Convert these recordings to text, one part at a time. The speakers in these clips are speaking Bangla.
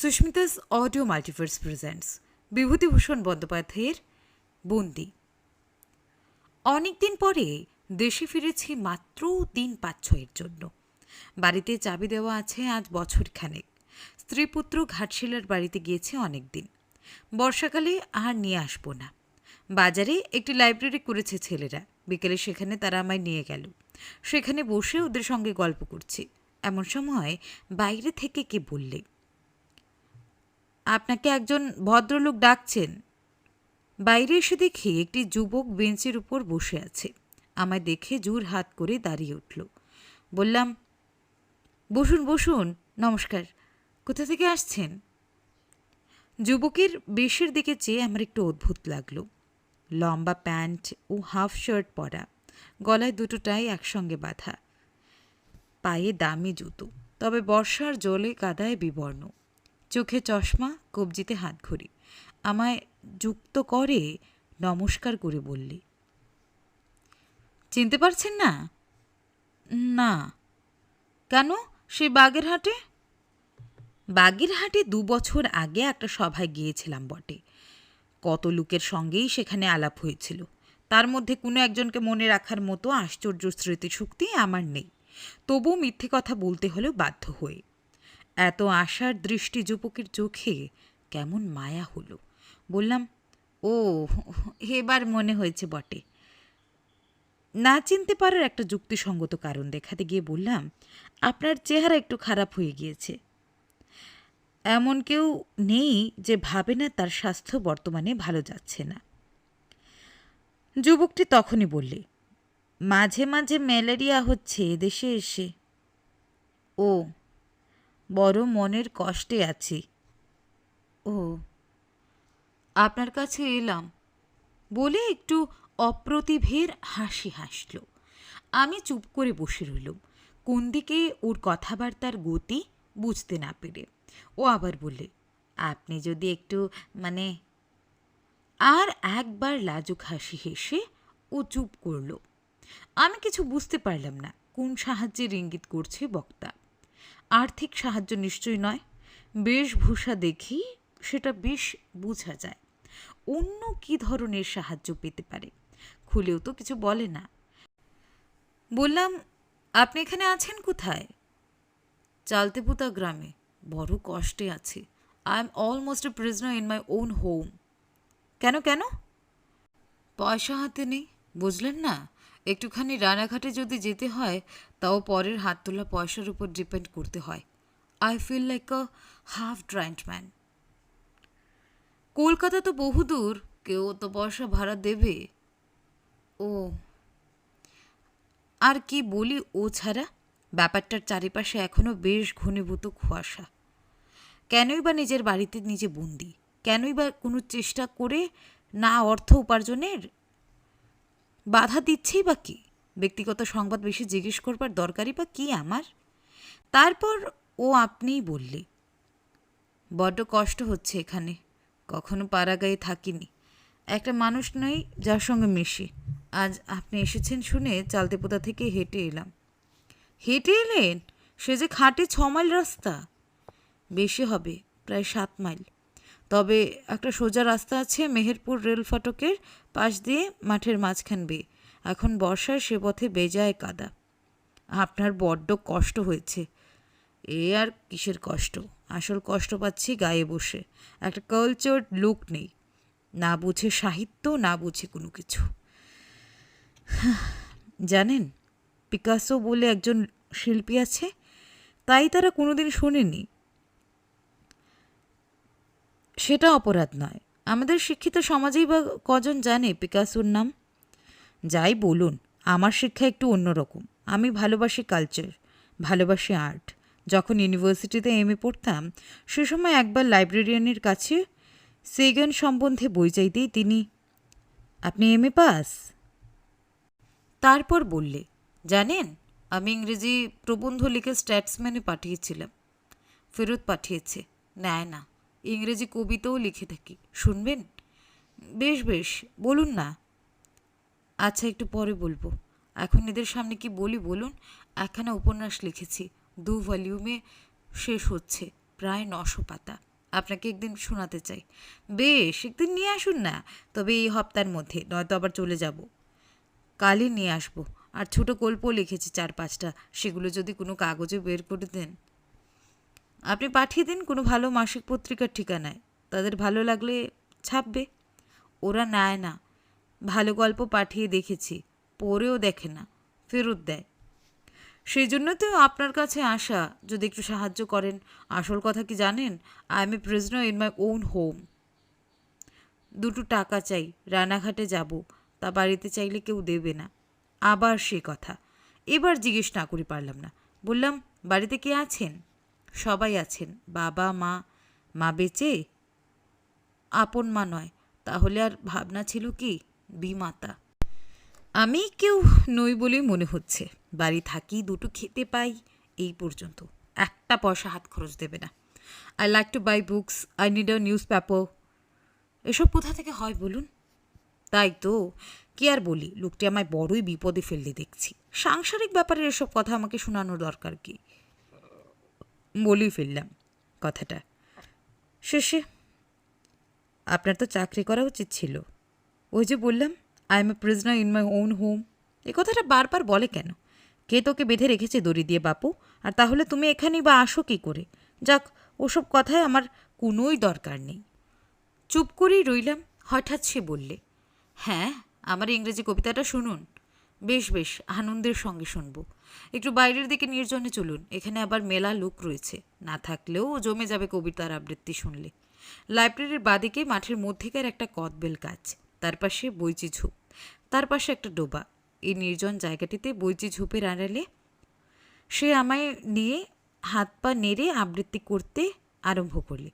Susmita's audio multiverse presents Bibhutibhushan বন্দ্যোপাধ্যায়ের বন্দি। অনেকদিন পরে দেশে ফিরেছি মাত্র দিন পাঁচ ছয়ের জন্য। বাড়িতে চাবি দেওয়া আছে আজ বছর খানেক। স্ত্রীপুত্র ঘাটশিলার বাড়িতে গিয়েছে অনেক দিন বর্ষাকালে আর নিয়ে আসব না। বাজারে একটি লাইব্রেরি করেছে ছেলেরা। বিকেলে সেখানে তারা আমায় নিয়ে গেল। সেখানে বসে ওদের সঙ্গে গল্প করছি। এমন সময় বাইরে থেকে কে বললে আপনাকে একজন ভদ্রলোক ডাকছেন। বাইরে এসে দেখি একটি যুবক বেঞ্চের উপর বসে আছে। আমায় দেখে জোর হাত করে দাঁড়িয়ে উঠল। বললাম, বসুন বসুন, নমস্কার। কোথা থেকে আসছেন? যুবকের বেশের দিকে চেয়ে আমার একটু অদ্ভুত লাগল। লম্বা প্যান্ট ও হাফ শার্ট পরা, গলায় দুটোটাই একসঙ্গে বাঁধা। পায়ে দামি জুতো, তবে বর্ষার জলে কাদায় বিবর্ণ। চোখে চশমা, কবজিতে হাত ঘড়ি আমায় যুক্ত করে নমস্কার করে বললি, চিনতে পারছেন না? না। কেন? সে বাগেরহাটে? বাগেরহাটে দু বছর আগে একটা সভায় গিয়েছিলাম বটে। কত লোকের সঙ্গেই সেখানে আলাপ হয়েছিল। তার মধ্যে কোনো একজনকে মনে রাখার মতো আশ্চর্য স্মৃতিশক্তি আমার নেই। তবুও মিথ্যে কথা বলতে হলেও বাধ্য হয়ে এত আশার দৃষ্টি যুবকের চোখে কেমন মায়া হলো। বললাম, ও, এবার মনে হয়েছে বটে। না চিনতে পারার একটা যুক্তিসঙ্গত কারণ দেখাতে গিয়ে বললাম, আপনার চেহারা একটু খারাপ হয়ে গিয়েছে। এমন কেউ নেই যে ভাবে না তার স্বাস্থ্য বর্তমানে ভালো যাচ্ছে না। যুবকটি তখনই বললে, মাঝে মাঝে ম্যালেরিয়া হচ্ছে এদেশে এসে। ও বড় মনের কষ্টে আছি। ও, আপনার কাছে এলাম। বলে একটু অপ্রতিভের হাসি হাসল। আমি চুপ করে বসে রইলুম। কোন দিকে ওর কথাবার্তার গতি বুঝতে না পেরে। ও আবার বললে, আপনি যদি একটু মানে আর একবার লাজুক হাসি হেসে ও চুপ করল। আমি কিছু বুঝতে পারলাম না কোন সাহায্যের ইঙ্গিত করছে বক্তা। আর্থিক সাহায্য নিশ্চয়ই নয়। বেশভূষা দেখি সেটা বেশ বোঝা যায়। অন্য কি ধরনের সাহায্য পেতে পারে? খুলেও তো কিছু বলে না। বললাম, আপনি এখানে আছেন কোথায়? চালতেপুতা গ্রামে। বড় কষ্টে আছি। I am almost a prisoner in my own home কেন কেন? পয়সা হাতে নেই, বুঝলেন না? একটুখানি রানাঘাটে যদি যেতে হয়, তাও পরের হাত তোলা পয়সার উপর ডিপেন্ড করতে হয়। I feel like a half drained man Kolkata তো বহুদূর কেউ তো পয়সা ভাড়া দেবে? ও। আর কি বলি ও ছাড়া? ব্যাপারটার চারিপাশে এখনও বেশ ঘনীভূত কুয়াশা। কেনই বা নিজের বাড়িতে নিজে বন্দি? কেনই বা কোনো চেষ্টা করে না অর্থ উপার্জনের? বাধা দিচ্ছেই বা কি? ব্যক্তিগত সংবাদ বেশি জিজ্ঞেস করবার দরকারই বা কি আমার? তারপর ও আপনিই বললে, বড্ড কষ্ট হচ্ছে এখানে। কখনো পাড়াগায়ে থাকিনি। একটা মানুষ নই যার সঙ্গে মিশি। আজ আপনি এসেছেন শুনে চালতেপোতা থেকে হেঁটে এলাম। হেঁটে এলেন? সে যে খাটে ছ মাইল রাস্তা। বেশি হবে, প্রায় সাত মাইল। তবে একটা সোজা রাস্তা আছে মেহেরপুর রেল ফাটকের পাশ দিয়ে মাঠের মাঝখান বেয়ে এখন বর্ষায় সে পথে বেজায় কাদা। আপনার বড্ড কষ্ট হয়েছে। এ আর কিসের কষ্ট? আসল কষ্ট পাচ্ছি গায়ে বসে। একটা কালচার্ড লুক নেই। না বুঝে সাহিত্য, না বুঝে কোনো কিছু। জানেন পিকাসো বলে একজন শিল্পী আছে, তাই তারা কোনোদিন শোনেনি সেটা অপরাধ নয়। আমাদের শিক্ষিত সমাজেই বা কজন জানে পিকাসোর নাম? যাই বলুন, আমার শিক্ষা একটু অন্যরকম আমি ভালোবাসি কালচার, ভালোবাসি আর্ট। যখন ইউনিভার্সিটিতে এম এ পড়তাম, সে সময় একবার লাইব্রেরিয়ানের কাছে সেগান সম্বন্ধে বই চাইতেই তিনি, আপনি এম এ পাস? তারপর বললে, জানেন, আমি ইংরেজি প্রবন্ধ লিখে স্ট্যাটসম্যানে পাঠিয়েছিলাম। ফেরত পাঠিয়েছে, নেয় না। ইংরেজি কবিতাও লিখে থাকি। শুনবেন? বেশ বেশ, বলুন না। আচ্ছা একটু পরে বলব। এখন এদের সামনে কি বলি বলুন? একখানা উপন্যাস লিখেছি। দু ভলিউমে শেষ হচ্ছে, প্রায় নশো পাতা। আপনাকে একদিন শোনাতে চাই। বেশ, একদিন নিয়ে আসুন না। তবে এই হপ্তার মধ্যে, নয়তো আবার চলে যাব। কালই নিয়ে আসব। আর ছোট গল্পও লিখেছি চার পাঁচটা। সেগুলো যদি কোনো কাগজে বের করে দেন। আপনি পাঠিয়ে দিন কোনো ভালো মাসিক পত্রিকার ঠিকানায়। তাদের ভালো লাগলে ছাপবে। ওরা নেয় না। ভালো গল্প পাঠিয়ে দেখেছি পড়েও দেখে না, ফেরত দেয়। সেই জন্য তো আপনার কাছে আসা, যদি একটু সাহায্য করেন। আসল কথা কি জানেন? I am a prisoner in my own home দুটো টাকা চাই, রানাঘাটে যাব। তা বাড়িতে চাইলে কেউ দেবে না। আবার সে কথা। এবার জিজ্ঞেস না করে পারলাম না। বললাম, বাড়িতে কে আছেন? সবাই আছেন। বাবা, মা মা বেঁচে? আপন মা নয়। তাহলে আর ভাবনা ছিল কি? বিমাতা। আমি কেউ নই বলেই মনে হচ্ছে। বাড়ি থাকি, দুটো খেতে পাই, এই পর্যন্ত। একটা পয়সা হাত খরচ দেবে না। I like to buy books I need a newspaper এসব কোথা থেকে হয় বলুন? তাই তো। কি আর বলি? লোকটি আমায় বড়ই বিপদে ফেললে দেখছি। সাংসারিক ব্যাপারে এসব কথা আমাকে শোনানোর দরকার কি? বলেই ফেললাম কথাটা। শেষে আপনার তো চাকরি করা উচিত ছিল। ওই যে বললাম I am a prisoner in my own home এ কথাটা বারবার বলে কেন? কে তোকে বেঁধে রেখেছে দড়ি দিয়ে, বাপু? আর তাহলে তুমি এখানেই বা আসো কী করে? যাক, ওসব কথায় আমার কোনোই দরকার নেই। চুপ করেই রইলাম, হঠাৎ সে বললে হ্যাঁ আমার ইংরেজি কবিতাটা শুনুন। বেশ বেশ, আনন্দের সঙ্গে শুনব। একটু বাইরের দিকে নির্জনে চলুন, এখানে আবার মেলা লোক রয়েছে। না থাকলেও জমে যাবে কবিতার আবৃত্তি শুনলে। লাইব্রেরির বাদিকে মাঠের মধ্যেকার একটা কদবেল গাছ, তার পাশে বইচি ঝোপ, তার পাশে একটা ডোবা। এই নির্জন জায়গাটিতে বইচি ঝোপের আড়ালে সে আমায় নিয়ে হাত পা নেড়ে আবৃত্তি করতে আরম্ভ করলে।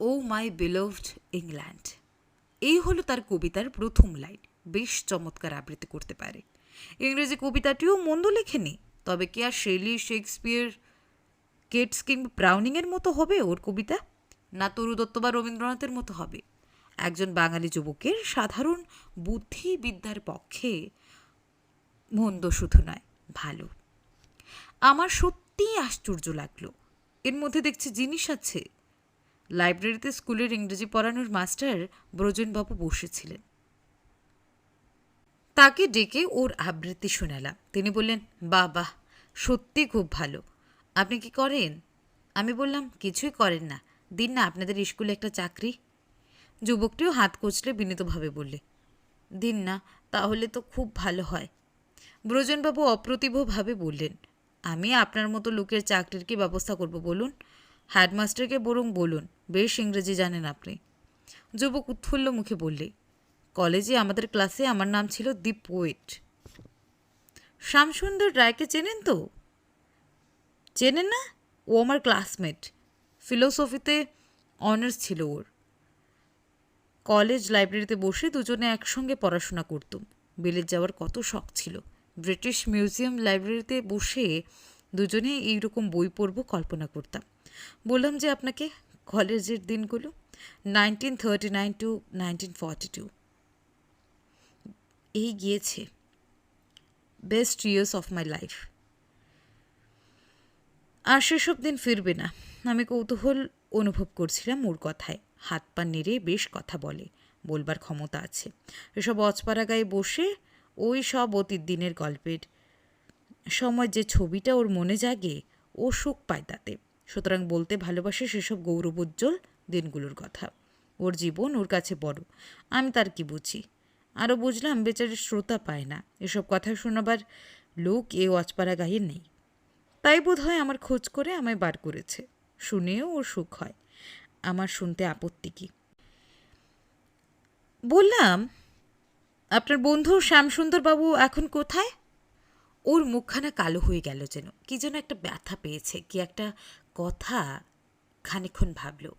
O my beloved England. এই হলো তার কবিতার প্রথম লাইন। বেশ চমৎকার আবৃত্তি করতে পারে। ইংরেজি কবিতাটিও মন্দ লেখেনি, তবে কি আর শেলি শেক্সপিয়ার, কেটস কিংবা ব্রাউনিংয়ের মতো হবে ওর কবিতা? না তরু দত্ত বা রবীন্দ্রনাথের মতো হবে? একজন বাঙালি যুবকের সাধারণ বুদ্ধিবিদ্যার পক্ষে মন্দ শুধু নয়, ভালো। আমার সত্যিই আশ্চর্য লাগল। এর মধ্যে দেখছি জিনিস আছে। লাইব্রেরিতে স্কুলের ইংরেজি পড়ানোর মাস্টার ব্রজেনবাবু বসেছিলেন। তাকে ডেকে ওর আবৃত্তি শোনালাম। তিনি বললেন বাহ সত্যি খুব ভালো। আপনি কি করেন? আমি বললাম, কিছুই করেন না। দিন না, আপনাদের স্কুলে একটা চাকরি? যুবকটিও হাত কচলে বিনীতভাবে বললে, দিন না, তাহলে তো খুব ভালো হয়। ব্রজনবাবু অপ্রতিভভাবে বললেন, আমি আপনার মতো লোকের চাকরির কি ব্যবস্থা করব বলুন? হেডমাস্টারকে বরং বলুন, বেশ ইংরেজি জানেন আপনি। যুবক উৎফুল্ল মুখে বললে কলেজে আমাদের ক্লাসে আমার নাম ছিল দি পোয়েট। শ্যামসুন্দর রায়কে চেনেন তো? চেনেন না? ও আমার ক্লাসমেট। ফিলোসফিতে অনার্স ছিল ওর। কলেজ লাইব্রেরিতে বসে দুজনে একসঙ্গে পড়াশোনা করতুম। বিলেত যাওয়ার কত শখ ছিল। ব্রিটিশ মিউজিয়াম লাইব্রেরিতে বসে দুজনে এইরকম বই পড়ব কল্পনা করতাম। বললাম যে আপনাকে কলেজের দিনগুলো nineteen thirty nine to nineteen forty two এই গিয়েছে। Best years of my life আর সেসব দিন ফিরবে না। আমি কৌতূহল অনুভব করছিলাম ওর কথায়। হাত পা নেড়ে বেশ কথা বলে। বলবার ক্ষমতা আছে। এসব অচপাড়া গায়ে বসে ওই সব অতীত দিনের গল্পের সময় যে ছবিটা ওর মনে জাগে, ও সুখ পায় তাতে। সুতরাং বলতে ভালোবাসে সেসব গৌরবোজ্জ্বল দিনগুলোর কথা। ওর জীবন ওর কাছে বড়। আমি তার কি বুঝি? আরও বুঝলাম বেচারি শ্রোতা পায় না। এসব কথা শোনাবার লোক এ অচপাড়া গায়ে নেই। তাই বোধ হয় আমার খোঁজ করে আমায় বার করেছে। শুনেও ওর সুখ হয়। আমার শুনতে আপত্তি কি? বললাম, আপনার বন্ধু শ্যামসুন্দরবাবু এখন কোথায়? ওর মুখখানা কালো হয়ে গেল যেন। কি যেন একটা ব্যথা পেয়েছে, কি একটা কথা খানিক্ষণ ভাবল।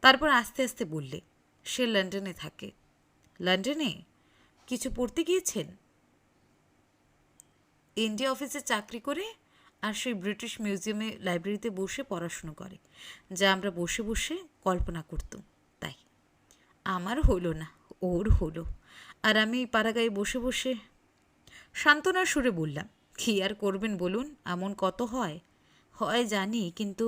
তারপর আস্তে আস্তে বললে, সে লন্ডনে থাকে। লন্ডনে? কিছু পড়তে গিয়েছেন? ইন্ডিয়া অফিসে চাকরি করে আর সেই ব্রিটিশ মিউজিয়ামে লাইব্রেরিতে বসে পড়াশুনো করে, যা আমরা বসে বসে কল্পনা করতাম, তাই। আমার হলো না, ওর হলো। আর আমি পাড়াগায়ে বসে বসে সান্ত্বনার সুরে বললাম, কী আর করবেন বলুন, এমন কত হয়? হয় জানি, কিন্তু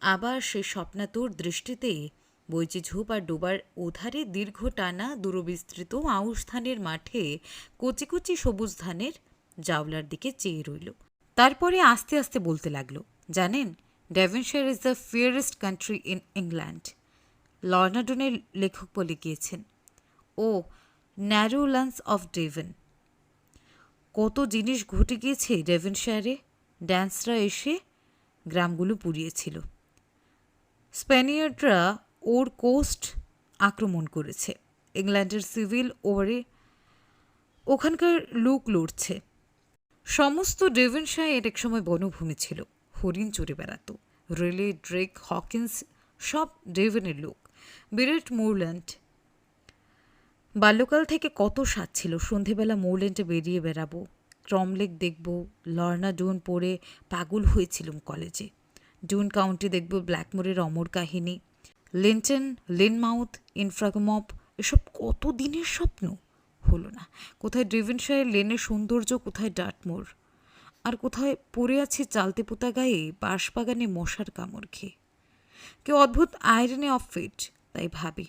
আবার সেই স্বপ্নাতুর দৃষ্টিতে বইচি ঝোপ আর ডোবার ওধারে দীর্ঘ টানা দূরবিস্তৃত আউশ ধানের মাঠে কচি কচি সবুজ ধানের জাওলার দিকে চেয়ে রইল। তারপরে আস্তে আস্তে বলতে লাগল, জানেন, Devonshire is the fairest country in England. লর্নাডনের লেখক বলে গিয়েছেন, ও ন্যারোল্যান্স অফ ডেভেন। কত জিনিস ঘটে গিয়েছে ডেভেনশায়ারে? ড্যান্সরা এসে গ্রামগুলো পুড়িয়েছিল। স্প্যানিয়ার্ডরা ওর কোস্ট আক্রমণ করেছে। ইংল্যান্ডের সিভিল ওয়ারে ওখানকার লোক লড়ছে। সমস্ত ডেভেনশায়ার একসময় বনভূমি ছিল। হরিণ চড়ে বেড়াতো। রেলে, ড্রেক, হকিন্স সব ডেভেনের লোক। বিরাট মোরল্যান্ড বাল্যকাল থেকে কত স্বাদ ছিল। সন্ধেবেলা মোরল্যান্ডে বেরিয়ে বেড়াবো। ক্রমলেক দেখব। লর্না ডুন পড়ে পাগল হয়েছিলাম কলেজে। ডুন কাউন্টি দেখব ব্ল্যাকমোরের অমর কাহিনী। লিন্টন, লিনমাউথ, ইনফ্রাগমপ, এসব কত দিনের স্বপ্ন? হলো না। কোথায় ড্রিভেনশায়ের লেনের সৌন্দর্য, কোথায় ডাটমোর আর কোথায় পড়ে আছে চালতে পোতা গায়ে বাঁশবাগানে মশার কামড় খেয়ে? কেউ অদ্ভুত আয়রনে অফ ফিট, তাই ভাবি।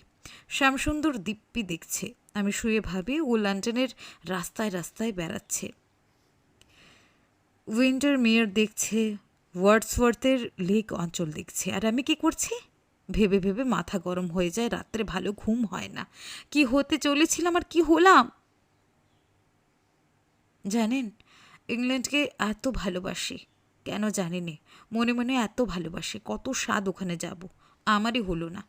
শ্যামসুন্দর দিব্যি দেখছে। আমি শুয়ে ভাবি ও লন্ডনের রাস্তায় রাস্তায় বেড়াচ্ছে। উইন্টার মেয়ার দেখছে, ওয়ার্ডসওয়ার্থের লেক অঞ্চল দেখছে। আর আমি কি করছি? ভেবে ভেবে মাথা গরম হয়ে যায়, রাত্রে ভালো ঘুম হয় না। কি হতে চলেছিলাম আর কি হলাম? জানেন, ইংল্যান্ডকে এত ভালোবাসি, কেন জানি নে মনে মনে এত ভালোবাসি, কত স্বাদ ওখানে যাব, আমারই হলো না।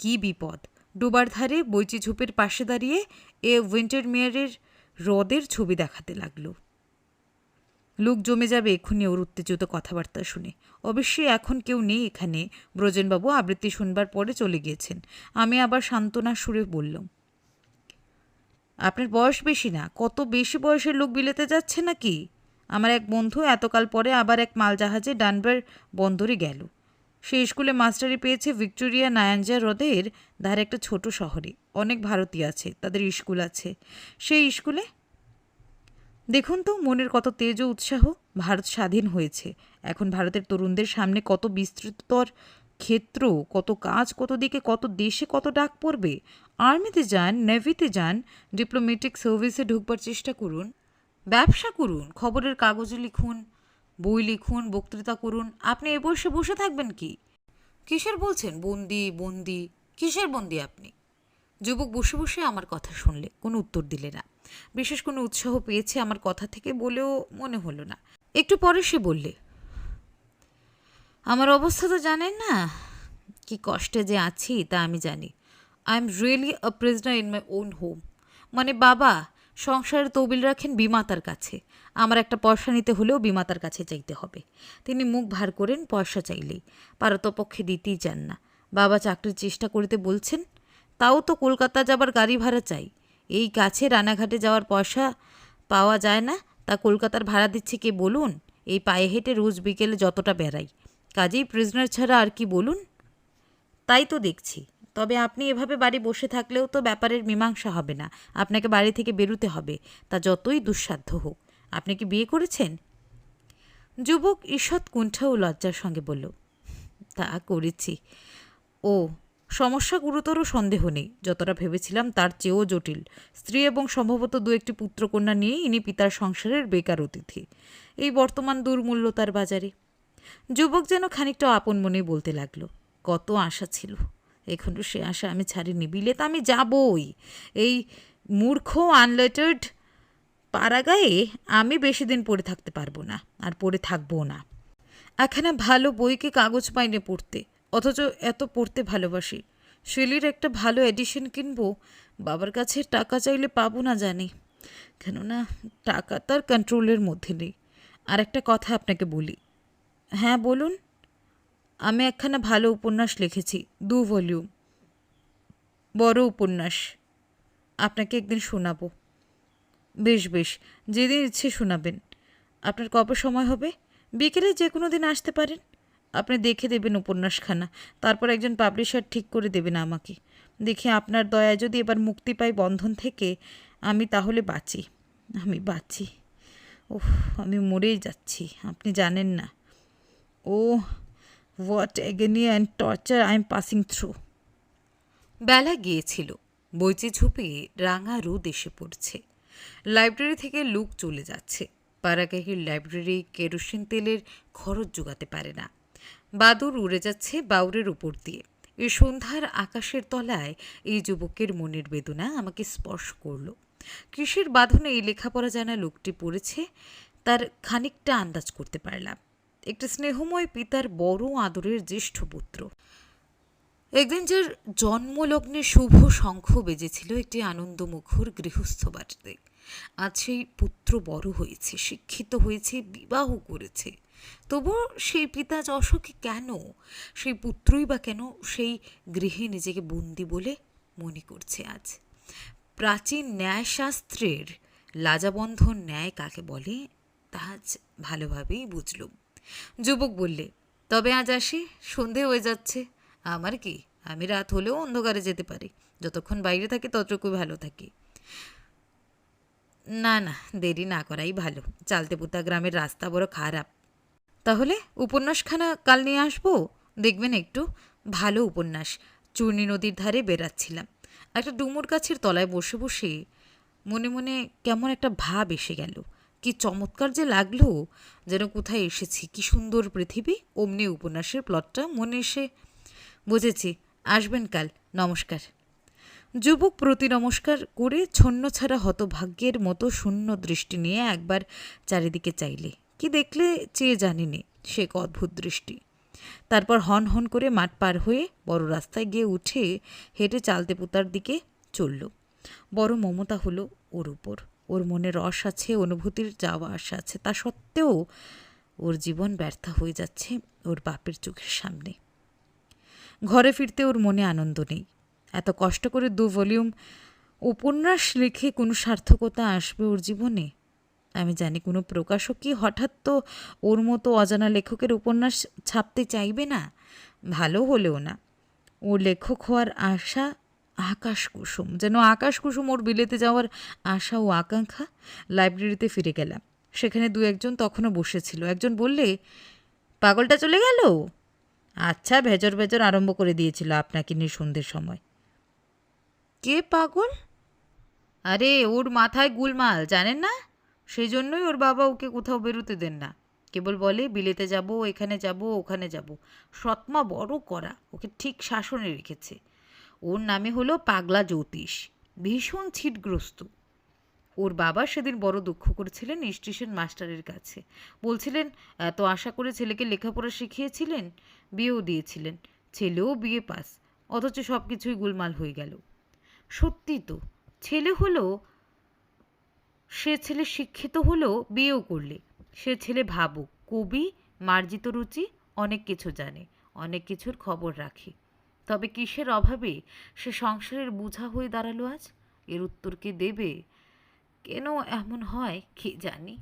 কি বিপদ ডোবার ধারে বইচি ঝোপের পাশে দাঁড়িয়ে এ উইন্টার মেয়ারের হ্রদের ছবি দেখাতে লাগল। লোক জমে যাবে এক্ষুনি ওর উত্তেজিত কথাবার্তা শুনে। অবশ্যই এখন কেউ নেই এখানে। ব্রজেনবাবু আবৃত্তি শুনবার পরে চলে গিয়েছেন। আমি আবার সান্ত্বনা সুরে বললাম, আপনার বয়স বেশি না, কত বেশি বয়সের লোক বিলেতে যাচ্ছে নাকি? আমার এক বন্ধু এতকাল পরে আবার এক মালজাহাজে ডানবার বন্দরে গেল। সে স্কুলে মাস্টারি পেয়েছে ভিক্টোরিয়া নায়াঞ্জা হ্রদের ধারে একটা ছোট শহরে। অনেক ভারতীয় আছে, তাদের স্কুল আছে। সেই স্কুলে দেখুন তো, মনের কত তেজ ও উৎসাহ ভারত স্বাধীন হয়েছে। এখন ভারতের তরুণদের সামনে কত বিস্তৃততর ক্ষেত্র, কত কাজ, কত দিকে, কত দেশে কত ডাক পড়বে। আর্মিতে যান, নেভিতে যান ডিপ্লোমেটিক সার্ভিসে ঢুকবার চেষ্টা করুন। ব্যবসা করুন, খবরের কাগজে লিখুন, বই লিখুন, বক্তৃতা করুন। আপনি এ বসে বসে থাকবেন কি? কিসের বলছেন? বন্দি বন্দি, কিসের বন্দি আপনি? যুবক বসে বসে আমার কথা শুনলে কোনো উত্তর দিলে না। বিশেষ কোনো উৎসাহ পেয়েছে আমার কথা থেকে বলেও মনে হলো না। একটু পরে সে বললে, আমার অবস্থা তো জানেন না? কি কষ্টে যে আছি তা আমি জানি। I am really a prisoner in my own home মানে বাবা, সংসারের তবিল রাখেন বিমাতার কাছে। আমার একটা পয়সা নিতে হলেও বিমাতার কাছে চাইতে হবে। তিনি মুখ ভার করেন, পয়সা চাইলেই। পারতপক্ষে দিতেই চান না। বাবা চাকরির চেষ্টা করিতে বলছেন, তাও তো কলকাতা যাবার গাড়ি ভাড়া চাই। এই কাছে রানাঘাটে যাওয়ার পয়সা পাওয়া যায় না। তা কলকাতার ভাড়া দিচ্ছে কে বলুন? এই পায়ে হেঁটে রোজ বিকেলে যতটা বেড়াই। কাজেই প্রিজনার ছাড়া আর কি বলুন? তাই তো দেখছি। তবে আপনি এভাবে বাড়ি বসে থাকলেও তো ব্যাপারের মীমাংসা হবে না। আপনাকে বাড়ি থেকে বেরোতে হবে। তা যতই দুঃসাধ্য হোক। আপনি কি বিয়ে করেছেন? যুবক ঈষৎ কুণ্ঠা ও লজ্জার সঙ্গে বলল, তা করেছি। ও সমস্যা গুরুতর সন্দেহ নেই, যতটা ভেবেছিলাম তার চেয়েও জটিল। স্ত্রী এবং সম্ভবত দু একটি পুত্রকন্যা নিয়ে ইনি পিতার সংসারের বেকার অতিথি। এই বর্তমান দুর্মূল্যতার বাজারে। যুবক যেন খানিকটা আপন মনেই বলতে লাগল, কত আশা ছিল। এখনও সে আশা আমি ছাড়িনি। বিলেত আমি যাবই। এই মূর্খ আনলেটার্ড পাড়াগায়ে আমি বেশি দিন পড়ে থাকতে পারব না, আর পড়ে থাকব না। একখানা ভালো বইকে কাগজ পাইনে পড়তে অথচ এত পড়তে ভালোবাসি। শেলির একটা ভালো এডিশন কিনবো, বাবার কাছে টাকা চাইলে পাবো না জানি। কেননা টাকা তার কন্ট্রোলের মধ্যে নেই। আর একটা কথা আপনাকে বলি। হ্যাঁ বলুন। আমি একখানা ভালো উপন্যাস লিখেছি, দু ভলিউম বড় উপন্যাস। আপনাকে একদিন শোনাবো। বেশ বেশ। যেদিন ইচ্ছে শোনাবেন। আপনার কবে সময় হবে? বিকেলে যে কোনো দিন আসতে পারেন। আপনি দেখে দেবেন উপন্যাসখানা। তারপর একজন পাবলিশার ঠিক করে দেবেন আমাকে। দেখি আপনার দয়ায় যদি এবার মুক্তি পাই বন্ধন থেকে, আমি তাহলে বাঁচি। আমি বাঁচি। ওহ আমি মরেই যাচ্ছি। আপনি জানেন না। ও what agony and torture I am passing through বেলা গিয়েছিল। বইচে ঝুপে রাঙা রোদ এসে পড়ছে। লাইব্রেরি থেকে লুক চলে যাচ্ছে। পাড়াকাহির লাইব্রেরি কেরোসিন তেলের খরচ জোগাতে পারে না। বাদুর উড়ে যাচ্ছে বাউরের উপর দিয়ে। এই সন্ধ্যার আকাশের তলায় এই যুবকের মনের বেদনা আমাকে স্পর্শ করল। কৃষির বাঁধনে এই লেখাপড়া জানা লোকটি পড়েছে, তার খানিকটা আন্দাজ করতে পারলাম। একটি স্নেহময় পিতার বড় আদরের জ্যেষ্ঠ পুত্র। একদিন যার জন্মলগ্নে শুভ শঙ্খ বেজেছিল একটি আনন্দমুখর গৃহস্থ বাড়িতে। আজ সেই পুত্র বড় হয়েছে, শিক্ষিত হয়েছে, বিবাহ করেছে। তবুও সেই পিতা যশোকে কেন? সেই পুত্রই বা কেন সেই গৃহে নিজেকে বন্দি বলে মনে করছে আজ? প্রাচীন ন্যায়শাস্ত্রের লাজাবন্ধন ন্যায় কাকে বলে, তা আজ ভালোভাবেই বুঝলুম যুবক বললে, তবে আজ আসি, সন্ধে হয়ে যাচ্ছে। আমার কি, আমি রাত হলেও অন্ধকারে যেতে পারি। যতক্ষণ বাইরে থাকি ততটুকু ভালো থাকি। না না, দেরি না করাই ভালো। চালতেপুতা গ্রামের রাস্তা বড় খারাপ। তাহলে উপন্যাসখানা কাল নিয়ে আসব? দেখবেন একটু ভালো উপন্যাস। চূর্ণী নদীর ধারে বেড়াচ্ছিলাম। একটা ডুমুর গাছের তলায় বসে বসে মনে মনে কেমন একটা ভাব এসে গেল। কি চমৎকার যে লাগল, যেন কোথায় এসেছি, কি সুন্দর পৃথিবী, অমনি উপন্যাসের প্লটটা মনে এসে বুঝেছি। আসবেন কাল, নমস্কার। যুবক প্রতি নমস্কার করে ছন্ন ছাড়া হতভাগ্যের মতো শূন্য দৃষ্টি নিয়ে একবার চারিদিকে চাইলে। কি দেখলে চেয়ে জানিনি সে এক অদ্ভুত দৃষ্টি। তারপর হন হন করে মাঠ পার হয়ে বড় রাস্তায় গিয়ে উঠে হেঁটে চালতে পুতার দিকে চলল। বড় মমতা হলো ওর উপর। ওর মনে রস আছে, অনুভূতির যাওয়া আসা আছে, তা সত্ত্বেও ওর জীবন ব্যর্থ হয়ে যাচ্ছে ওর বাপের চোখের সামনে। ঘরে ফিরতে ওর মনে আনন্দ নেই। এত কষ্ট করে দু ভলিউম উপন্যাস লিখে কোনো সার্থকতা আসবে ওর জীবনে? আমি জানি কোনো প্রকাশকই হঠাৎ তো ওর মতো অজানা লেখকের উপন্যাস ছাপতে চাইবে না, ভালো হলেও না। ও লেখক হওয়ার আশা আকাশ কুসুম যেন আকাশ কুসুম ওর বিলেতে যাওয়ার আশা ও আকাঙ্ক্ষা লাইব্রেরিতে ফিরে গেলাম। সেখানে দু একজন তখনও বসেছিল। একজন বললে, পাগলটা চলে গেল? আচ্ছা ভেজর ভেজর আরম্ভ করে দিয়েছিল আপনাকে নিয়ে সন্ধ্যের সময়। কে পাগল? আরে, ওর মাথায় গুলমাল, জানেন না? সেই জন্যই ওর বাবা ওকে কোথাও বেরোতে দেন না। কেবল বলে, বিলেতে যাব, এখানে যাব, ওখানে যাব। সৎমা বড় করা ওকে ঠিক শাসনে রেখেছে। ওর নামে হলো পাগলা জ্যোতিষ, ভীষণ ছিটগ্রস্ত। ওর বাবা সেদিন বড় দুঃখ করেছিলেন স্টেশন মাস্টারের কাছে। বলছিলেন, এত আশা করে ছেলেকে লেখাপড়া শিখিয়েছিলেন? বিয়েও দিয়েছিলেন। ছেলেও বিয়ে পাস, অথচ সব কিছুই গোলমাল হয়ে গেল। সত্যি তো, ছেলে হলো সে ছেলে শিক্ষিত হলেও বিয়েও করলে। সে ছেলে ভাবুক, কবি, মার্জিত রুচি, অনেক কিছু জানে, অনেক কিছুর খবর রাখে। তবে কিসের অভাবে সে সংসারের বোঝা হয়ে দাঁড়াল আজ? এর উত্তর কে দেবে? কেন এমন হয়, কে জানি?